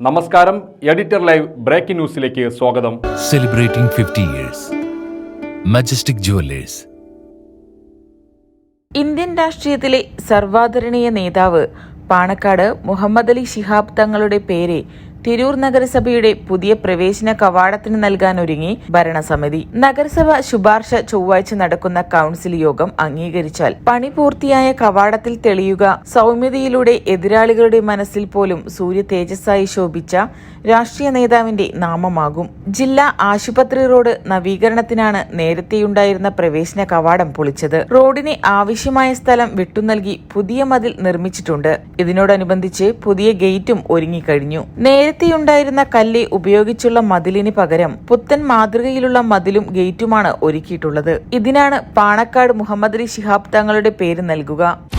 നമസ്കാരം editor live breaking ന്യൂസിലേക്ക് സ്വാഗതം. Celebrating fifty years Majestic Jewellers Indian രാഷ്ട്രീയത്തിലെ സർവാദരണീയ നേതാവ് പാണക്കാട് മുഹമ്മദ് അലി ശിഹാബ് തങ്ങളുടെ പേര് തിരൂർ നഗരസഭയുടെ പുതിയ പ്രവേശന കവാടത്തിന് നൽകാൻ ഒരുങ്ങി ഭരണസമിതി. നഗരസഭ ശുപാർശ ചൊവ്വാഴ്ച നടക്കുന്ന കൌൺസിൽ യോഗം അംഗീകരിച്ചാൽ പണി പൂർത്തിയായ കവാടത്തിൽ തെളിയുക സൗമ്യതയിലൂടെ എതിരാളികളുടെ മനസ്സിൽ പോലും സൂര്യ തേജസ്സായി ശോഭിച്ച രാഷ്ട്രീയ നേതാവിന്റെ നാമമാകും. ജില്ലാ ആശുപത്രി റോഡ് നവീകരണത്തിനാണ് നേരത്തെയുണ്ടായിരുന്ന പ്രവേശന കവാടം പൊളിച്ചത്. റോഡിന് ആവശ്യമായ സ്ഥലം വിട്ടുനൽകി പുതിയ മതിൽ നിർമ്മിച്ചിട്ടുണ്ട്. ഇതിനോടനുബന്ധിച്ച് പുതിയ ഗേറ്റും ഒരുങ്ങിക്കഴിഞ്ഞു. നേരത്തെയുണ്ടായിരുന്ന കല്ല് ഉപയോഗിച്ചുള്ള മതിലിന് പകരം പുത്തൻ മാതൃകയിലുള്ള മതിലും ഗേറ്റുമാണ് ഒരുക്കിയിട്ടുള്ളത്. ഇതിനാണ് പാണക്കാട് മുഹമ്മദ് അലി ശിഹാബ് തങ്ങളുടെ പേര് നൽകുക.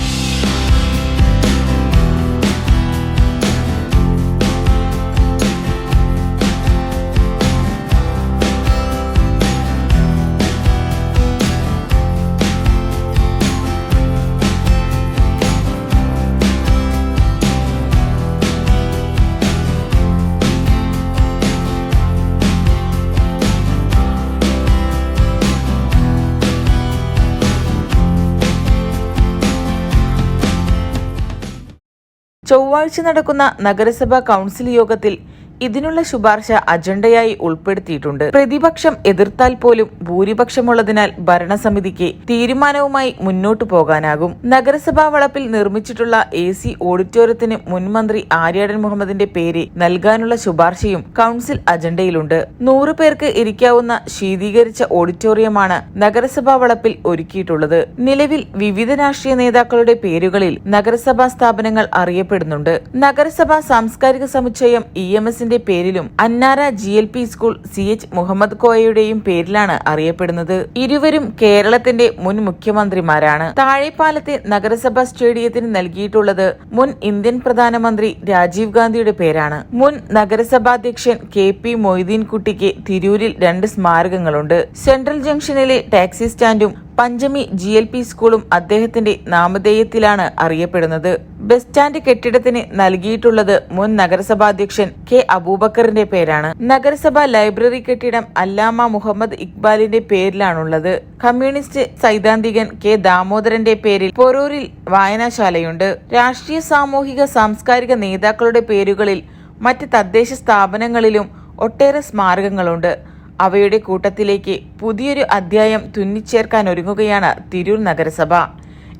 ചൊവ്വാഴ്ച നടക്കുന്ന നഗരസഭാ കൌൺസിൽ യോഗത്തിൽ ഇതിനുള്ള ശുപാർശ അജണ്ടയായി ഉൾപ്പെടുത്തിയിട്ടുണ്ട്. പ്രതിപക്ഷം എതിർത്താൽ പോലും ഭൂരിപക്ഷമുള്ളതിനാൽ ഭരണസമിതിക്ക് തീരുമാനവുമായി മുന്നോട്ടു പോകാനാകും. നഗരസഭാ വളപ്പിൽ നിർമ്മിച്ചിട്ടുള്ള എ സി ഓഡിറ്റോറിയത്തിന് മുൻമന്ത്രി ആര്യാടൻ മുഹമ്മദിന്റെ പേര് നൽകാനുള്ള ശുപാർശയും കൌൺസിൽ അജണ്ടയിലുണ്ട്. നൂറ് പേർക്ക് ഇരിക്കാവുന്ന ശീതീകരിച്ച ഓഡിറ്റോറിയമാണ് നഗരസഭാ വളപ്പിൽ ഒരുക്കിയിട്ടുള്ളത്. നിലവിൽ വിവിധ രാഷ്ട്രീയ നേതാക്കളുടെ പേരുകളിൽ നഗരസഭാ സ്ഥാപനങ്ങൾ അറിയപ്പെടുന്നുണ്ട്. നഗരസഭാ സാംസ്കാരിക സമുച്ചയം ഇ എം എസിന്റെ പേരിലും അന്നാര G L P school C H Muhammad കോയയുടെയും പേരിലാണ് അറിയപ്പെടുന്നത്. ഇരുവരും കേരളത്തിന്റെ മുൻ മുഖ്യമന്ത്രിമാരാണ്. താഴെപ്പാലത്തെ നഗരസഭാ സ്റ്റേഡിയത്തിന് നൽകിയിട്ടുള്ളത് മുൻ ഇന്ത്യൻ പ്രധാനമന്ത്രി രാജീവ് ഗാന്ധിയുടെ പേരാണ്. മുൻ നഗരസഭാധ്യക്ഷൻ കെ പി മൊയ്തീൻകുട്ടിക്ക് തിരൂരിൽ രണ്ട് സ്മാരകങ്ങളുണ്ട്. സെൻട്രൽ ജംഗ്ഷനിലെ ടാക്സി സ്റ്റാൻഡും പഞ്ചമി ജി എൽ പി സ്കൂളും അദ്ദേഹത്തിന്റെ നാമധേയത്തിലാണ് അറിയപ്പെടുന്നത്. ബസ് സ്റ്റാൻഡ് കെട്ടിടത്തിന് നൽകിയിട്ടുള്ളത് മുൻ നഗരസഭാധ്യക്ഷൻ കെ അബൂബക്കറിന്റെ പേരാണ്. നഗരസഭാ ലൈബ്രറി കെട്ടിടം അല്ലാമ മുഹമ്മദ് ഇക്ബാലിന്റെ പേരിലാണുള്ളത്. കമ്മ്യൂണിസ്റ്റ് സൈദ്ധാന്തികൻ കെ ദാമോദരന്റെ പേരിൽ പൊറൂരിൽ വായനാശാലയുണ്ട്. രാഷ്ട്രീയ സാമൂഹിക സാംസ്കാരിക നേതാക്കളുടെ പേരുകളിൽ മറ്റ് തദ്ദേശ സ്ഥാപനങ്ങളിലും ഒട്ടേറെ സ്മാരകങ്ങളുണ്ട്. അവയുടെ കൂട്ടത്തിലേക്ക് പുതിയൊരു അധ്യായം തുന്നിച്ചേർക്കാൻ ഒരുങ്ങുകയാണ് തിരൂർ നഗരസഭ.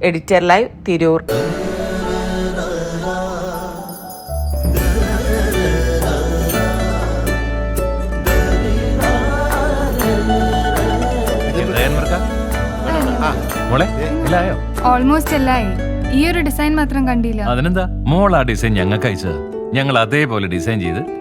Editor live Tirur. ഓൾമോസ്റ്റ് എല്ലായി. ഈ ഒരു ഡിസൈൻ മാത്രം കണ്ടില്ല. അതിനെന്താ? മോൾ ആ ഡിസൈൻ ഞങ്ങൾക്ക് അയച്ചത് ഞങ്ങൾ അതേപോലെ ഡിസൈൻ ചെയ്ത്